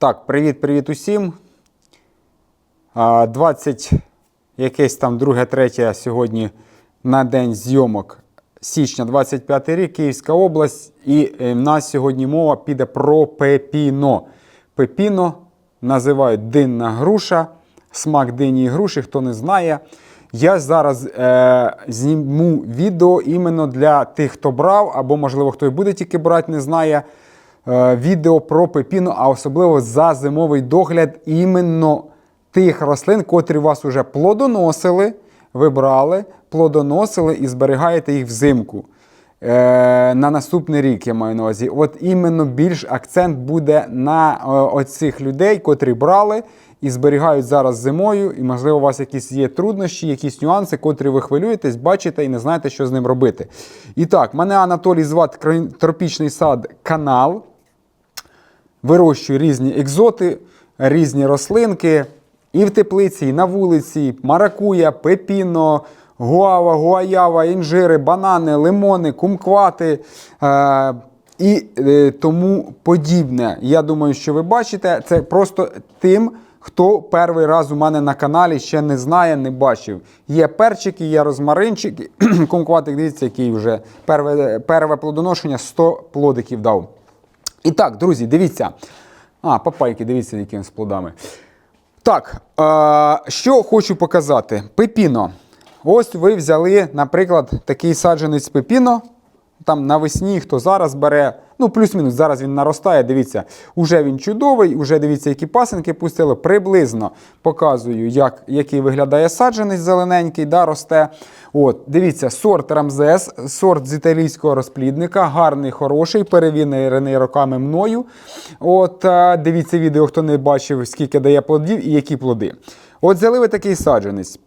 Так, привіт-привіт усім. А, 20 якесь там 2-3 сьогодні на день зйомок січня 25 рік, Київська область. І е, в нас сьогодні мова піде про пепіно. Пепіно називають динна груша, смак дині і груші, хто не знає. Я зараз е, зніму відео іменно для тих, хто брав, або, можливо, хто і буде тільки брати, не знає. Е, відео про пепіно, а особливо за зимовий догляд іменно тих рослин, котрі вас уже плодоносили, ви брали, плодоносили і зберігаєте їх взимку. Е, на наступний рік я маю на увазі. От іменно більш акцент буде на е, оцих людей, котрі брали і зберігають зараз зимою. І, можливо, у вас якісь є труднощі, якісь нюанси, котрі ви хвилюєтесь, бачите і не знаєте, що з ним робити. І так, мене Анатолій звати Тропічний сад канал. Вирощую різні екзоти, різні рослинки. І в теплиці, і на вулиці, маракуя, пепіно, гуава, гуаява, інжири, банани, лимони, кумквати е- і е, тому подібне. Я думаю, що ви бачите, це просто тим, хто перший раз у мене на каналі ще не знає, не бачив. Є перчики, є розмаринчики. Кумкватик, дивіться, який вже перве, перве плодоношення 100 плодиків дав. І так, друзі, дивіться. А, папайки, дивіться, якими з плодами. Так, е, що хочу показати. Пепіно. Ось ви взяли, наприклад, такий саджанець пепіно. Там навесні, хто зараз бере, ну, плюс-мінус, зараз він наростає. Дивіться, уже він чудовий, уже дивіться, які пасинки пустили. Приблизно показую, як, який виглядає саджанець зелененький, да, росте. От, Дивіться, сорт Рамзес, сорт з італійського розплідника, гарний, хороший, перевірений роками мною. От, е, Дивіться відео, хто не бачив, скільки дає плодів і які плоди. От взяли такий саджанець.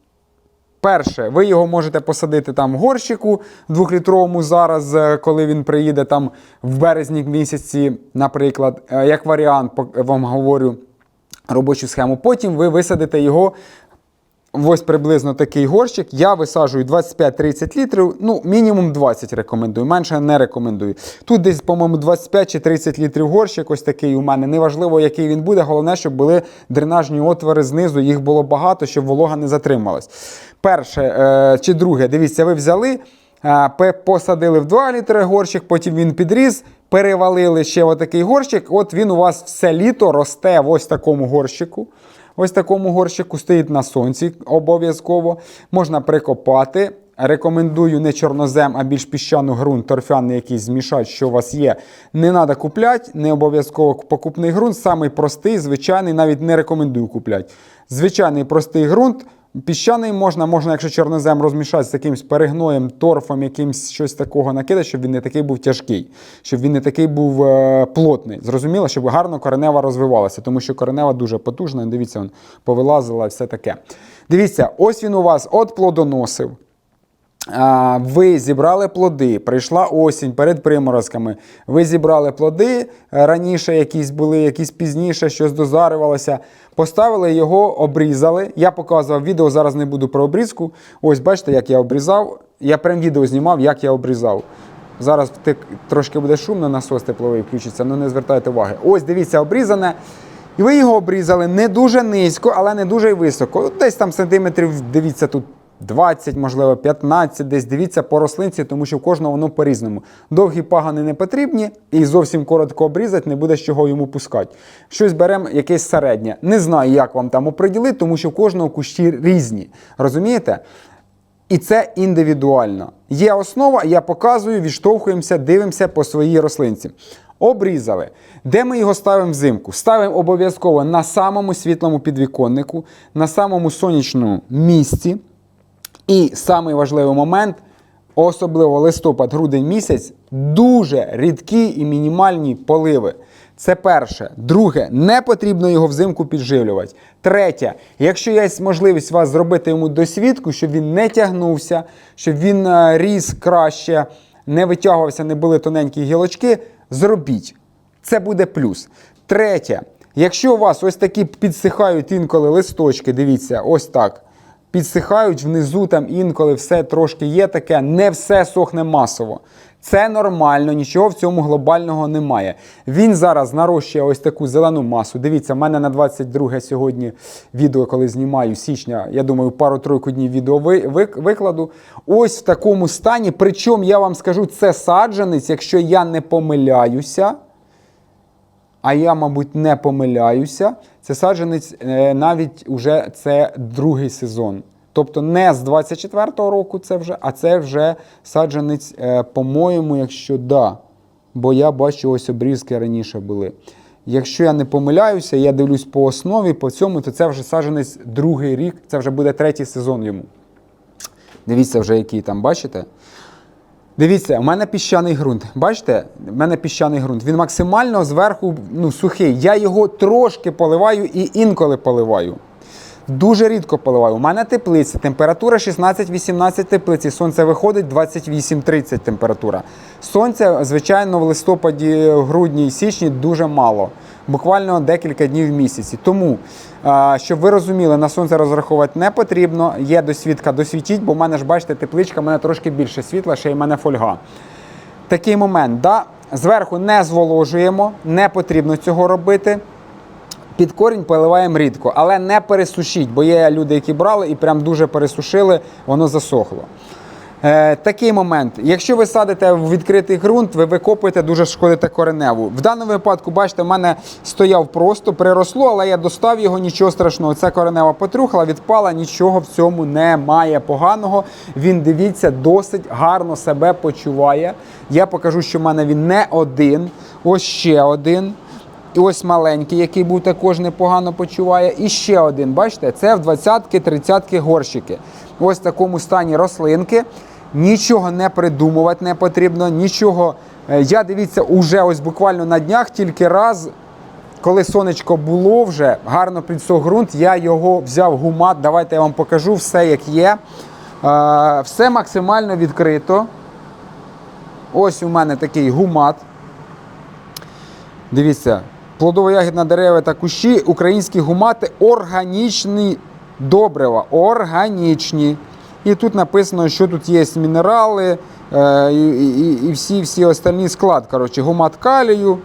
Перше, ви його можете посадити там в горщику двохлітровому зараз, е, коли він приїде там в березні місяці, наприклад, Е, як варіант, вам говорю робочу схему. Потім ви висадите його. Ось приблизно такий горщик. Я висаджую 25-30 літрів, ну, мінімум 20 рекомендую, менше не рекомендую. Тут десь, по-моєму, 25 чи 30 літрів горщик, ось такий у мене. Неважливо, який він буде. Головне, щоб були дренажні отвори знизу, їх було багато, щоб волога не затрималась. Перше е, чи друге, дивіться, ви взяли. е, Посадили в 2 літри горщик, потім він підріс, перевалили ще отакий горщик. От він у вас все літо росте в ось такому горщику. Ось такому горщику стоїть на сонці обов'язково. Можна прикопати. Рекомендую не чорнозем, а більш піщаний ґрунт, торфяний якийсь змішати, що у вас є. Не треба купляти, не обов'язково покупний ґрунт. Самий простий, звичайний, навіть не рекомендую купляти. Звичайний простий ґрунт. Піщаний можна, можна, якщо чорнозем розмішати з якимось перегноєм, торфом, якимсь щось такого накидати, щоб він не такий був тяжкий, щоб він не такий був е, плотний. Зрозуміло, щоб гарно коренева розвивалася, тому що коренева дуже потужна. Дивіться, він повилазила і все таке. Дивіться, ось він у вас от плодоносив. Ви зібрали плоди, прийшла осінь перед приморозками. Ви зібрали плоди е, раніше, якісь були, якісь пізніше, щось дозарювалося. Поставили його, обрізали. Я показував відео, зараз не буду про обрізку. Ось бачите, як я обрізав. Я прям відео знімав, як я обрізав. Зараз трошки буде шумно, насос тепловий включиться, але не звертайте уваги. Ось дивіться, обрізане. І ви його обрізали не дуже низько, але не дуже високо. Десь там сантиметрів, дивіться, тут 20, можливо, 15, десь дивіться по рослинці, тому що в кожного воно по-різному. Довгі пагани не потрібні, і зовсім коротко обрізати, не буде з чого йому пускати. Щось беремо якесь середнє. Не знаю, як вам там оприділити, тому що в кожного кущі різні. Розумієте? І це індивідуально. Є основа, я показую, відштовхуємося, дивимося по своїй рослинці. Обрізали. Де ми його ставимо взимку? Ставимо обов'язково на самому світлому підвіконнику, на самому сонячному місці. І самий важливий момент, особливо листопад, грудень місяць, дуже рідкі і мінімальні поливи. Це перше. Друге, не потрібно його взимку підживлювати. Третє, якщо є можливість вас зробити йому досвідку, щоб він не тягнувся, щоб він е, ріс краще, не витягувався, не були тоненькі гілочки, зробіть. Це буде плюс. Третє, якщо у вас ось такі підсихають інколи листочки, дивіться, ось так підсихають внизу, там інколи все трошки є таке, не все сохне масово. Це нормально, нічого в цьому глобального немає. Він зараз нарощує ось таку зелену масу. Дивіться, в мене на 22 сьогодні відео, коли знімаю січня, я думаю, пару-тройку днів відео ви- ви- викладу. Ось в такому стані. Причому я вам скажу, це саджанець, якщо я не помиляюся. А я, мабуть, не помиляюся. Це саджанець е, навіть уже це другий сезон. Тобто не з 24-го року це вже, а це вже саджанець, е, по-моєму, якщо да. Бо я бачу, ось обрізки раніше були. Якщо я не помиляюся, я дивлюсь по основі, по цьому, то це вже саджанець другий рік, це вже буде третій сезон йому. Дивіться вже, який там, бачите? Дивіться, у мене піщаний ґрунт. Бачите, у мене піщаний ґрунт. Він максимально зверху ну, сухий. Я його трошки поливаю і інколи поливаю. Дуже рідко поливаю. У мене теплиця, температура 16-18 теплиці. Сонце виходить 28-30 температура. Сонця, звичайно, в листопаді, грудні і січні дуже мало. Буквально декілька днів в місяці. Тому, щоб ви розуміли, на сонце розраховувати не потрібно. Є досвідка, досвітіть, бо в мене ж, бачите, тепличка, в мене трошки більше світла, ще й в мене фольга. Такий момент, да? зверху не зволожуємо, не потрібно цього робити. Під корінь поливаємо рідко, але не пересушіть, бо є люди, які брали і прям дуже пересушили, воно засохло. Е, такий момент. Якщо ви садите в відкритий ґрунт, ви викопуєте, дуже шкодите кореневу. В даному випадку, бачите, в мене стояв просто, приросло, але я достав його, нічого страшного. Ця коренева потрухла, відпала, нічого в цьому немає поганого. Він, дивіться, досить гарно себе почуває. Я покажу, що в мене він не один. Ось ще один. І ось маленький, який був також непогано почуває. І ще один, бачите, це в 20-ки, 30-ки горщики. Ось в такому стані рослинки. Нічого не придумувати не потрібно, нічого. Е, Я дивіться, уже ось буквально на днях тільки раз, коли сонечко було вже, гарно підсох ґрунт, я його взяв гумат. Давайте я вам покажу все, як є. Е, Все максимально відкрито. Ось у мене такий гумат. Дивіться, плодово-ягідна дерева та кущі, українські гумати органічні добрива. Органічні. І тут написано, що тут є мінерали е, і, всі, всі остальні склад. Коротше, гумат калію.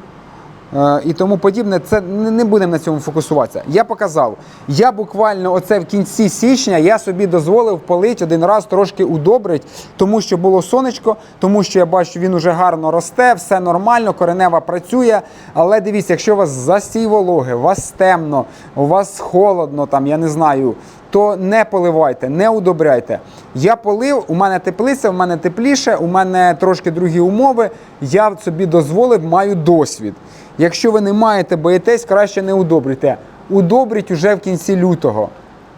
Е, І тому подібне, це не будемо на цьому фокусуватися. Я показав. Я буквально оце в кінці січня я собі дозволив полити один раз трошки удобрить, тому що було сонечко, тому що я бачу, він уже гарно росте, все нормально, коренева працює. Але дивіться, якщо у вас застій вологи, у вас темно, у вас холодно, там я не знаю. То не поливайте, не удобряйте. Я полив, у мене теплиця, у мене тепліше, у мене трошки другі умови. Я собі дозволив, маю досвід. Якщо ви не маєте, боїтесь, краще не удобрюйте. Удобріть уже в кінці лютого.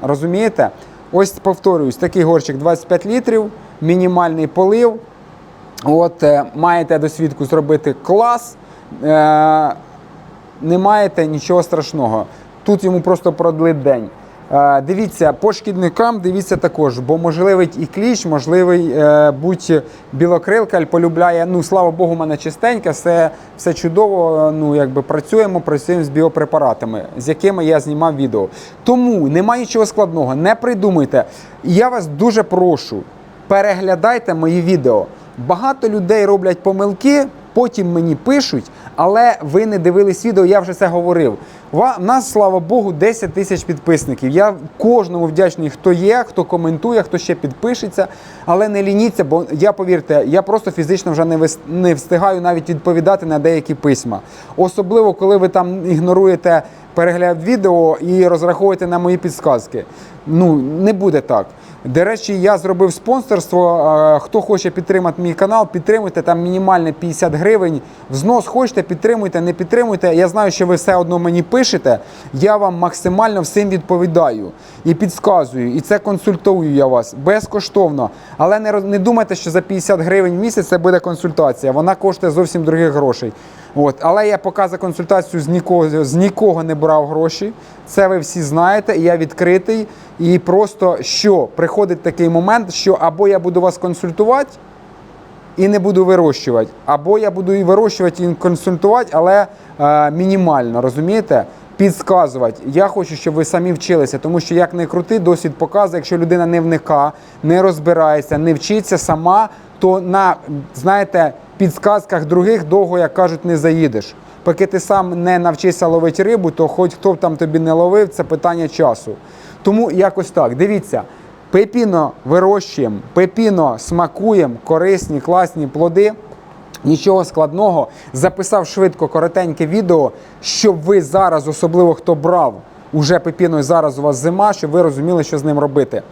Розумієте? Ось повторююсь, такий горщик 25 літрів, мінімальний полив. От, е, маєте досвідку зробити клас. Е, не маєте нічого страшного. Тут йому просто продлить день. Е, дивіться, по шкідникам дивіться також, бо можливий і кліщ, можливий е, будь білокрилка, полюбляє. Ну, слава Богу, мене чистеньке, все, все чудово. Ну, якби працюємо, працюємо з біопрепаратами, з якими я знімав відео. Тому немає нічого складного, не придумуйте. І Я вас дуже прошу, переглядайте мої відео. Багато людей роблять помилки, потім мені пишуть, але ви не дивились відео, я вже це говорив. У нас, слава Богу, 10 тисяч підписників. Я кожному вдячний, хто є, хто коментує, хто ще підпишеться, але не лініться, бо я повірте, я просто фізично вже не, встигаю навіть відповідати на деякі письма. Особливо, коли ви там ігноруєте перегляд відео і розраховуєте на мої підсказки. Ну, не буде так. До речі, я зробив спонсорство. Хто хоче підтримати мій канал, підтримуйте там мінімальне 50 гривень. Взнос хочете, підтримуйте, не підтримуйте. Я знаю, що ви все одно мені пишете. Я вам максимально всім відповідаю і підказую. І це консультую я вас безкоштовно. Але не, не думайте, що за 50 гривень в місяць це буде консультація. Вона коштує зовсім других грошей. От. Але я поки за консультацію з нікого, з нікого не брав гроші. Це ви всі знаєте, я відкритий. І просто що приходить такий момент, що або я буду вас консультувати і не буду вирощувати, або я буду і вирощувати, і консультувати, але е, мінімально, розумієте? Підсказувати. Я хочу, щоб ви самі вчилися, тому що як не крути, досвід показує, якщо людина не вника, не розбирається, не вчиться сама, то на знаєте, підсказках других довго, як кажуть, не заїдеш. Поки ти сам не навчишся ловити рибу, то хоч хто б там тобі не ловив, це питання часу. Тому якось так. Дивіться, пепіно вирощуємо, пепіно смакуємо, корисні, класні плоди. Нічого складного. Записав швидко коротеньке відео, щоб ви зараз, особливо хто брав уже пепіно, і зараз у вас зима, щоб ви розуміли, що з ним робити.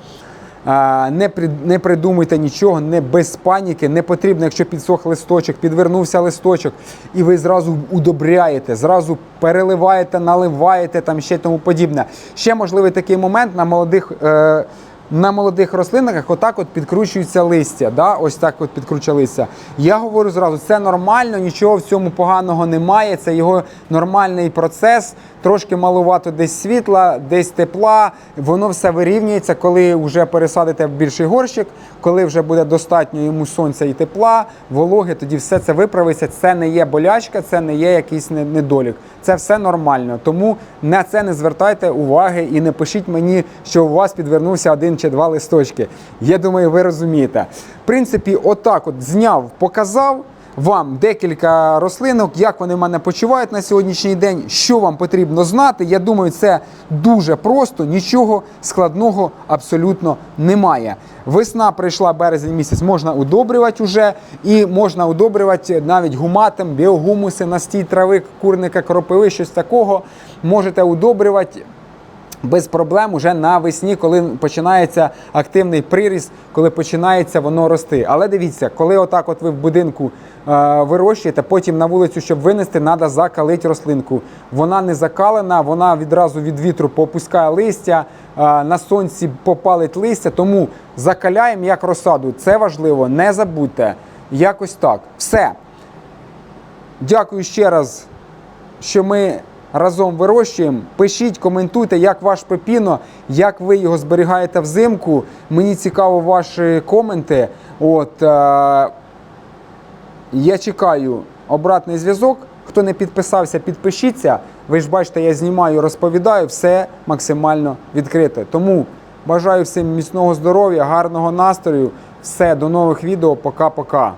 Не, не придумуйте нічого, не без паніки. Не потрібно, якщо підсох листочок, підвернувся листочок, і ви зразу удобряєте, зразу переливаєте, наливаєте там ще тому подібне. Ще можливий такий момент на молодих. Е, на молодих рослинах отак от підкручується листя. Да? Ось так от підкручує листя. Я говорю зразу, це нормально, нічого в цьому поганого немає. Це його нормальний процес. Трошки малувато десь світла, десь тепла. Воно все вирівнюється, коли вже пересадите в більший горщик, коли вже буде достатньо йому сонця і тепла, вологи, тоді все це виправиться. Це не є болячка, це не є якийсь недолік. Це все нормально. Тому на це не звертайте уваги і не пишіть мені, що у вас підвернувся один чи два листочки. Я думаю, ви розумієте. В принципі, отак от зняв, показав вам декілька рослинок, як вони в мене почувають на сьогоднішній день, що вам потрібно знати. Я думаю, це дуже просто, нічого складного абсолютно немає. Весна прийшла березень місяць, можна удобрювати вже, і можна удобрювати навіть гуматом, біогумуси, настій трави, курника, кропиви, щось такого. Можете удобрювати без проблем уже навесні, коли починається активний приріст, коли починається воно рости. Але дивіться, коли отак от ви в будинку е, вирощуєте, потім на вулицю, щоб винести, треба закалити рослинку. Вона не закалена, вона відразу від вітру попускає листя, е, на сонці попалить листя, тому закаляємо як розсаду. Це важливо, не забудьте. Якось так. Все. Дякую ще раз що ми разом вирощуємо. Пишіть, коментуйте, як ваш пепіно, як ви його зберігаєте взимку. Мені цікаво ваші коменти. От, е, я чекаю обратний зв'язок. Хто не підписався, підпишіться. Ви ж бачите, я знімаю, розповідаю, все максимально відкрите. Тому бажаю всім міцного здоров'я, гарного настрою. Все, до нових відео. Пока-пока.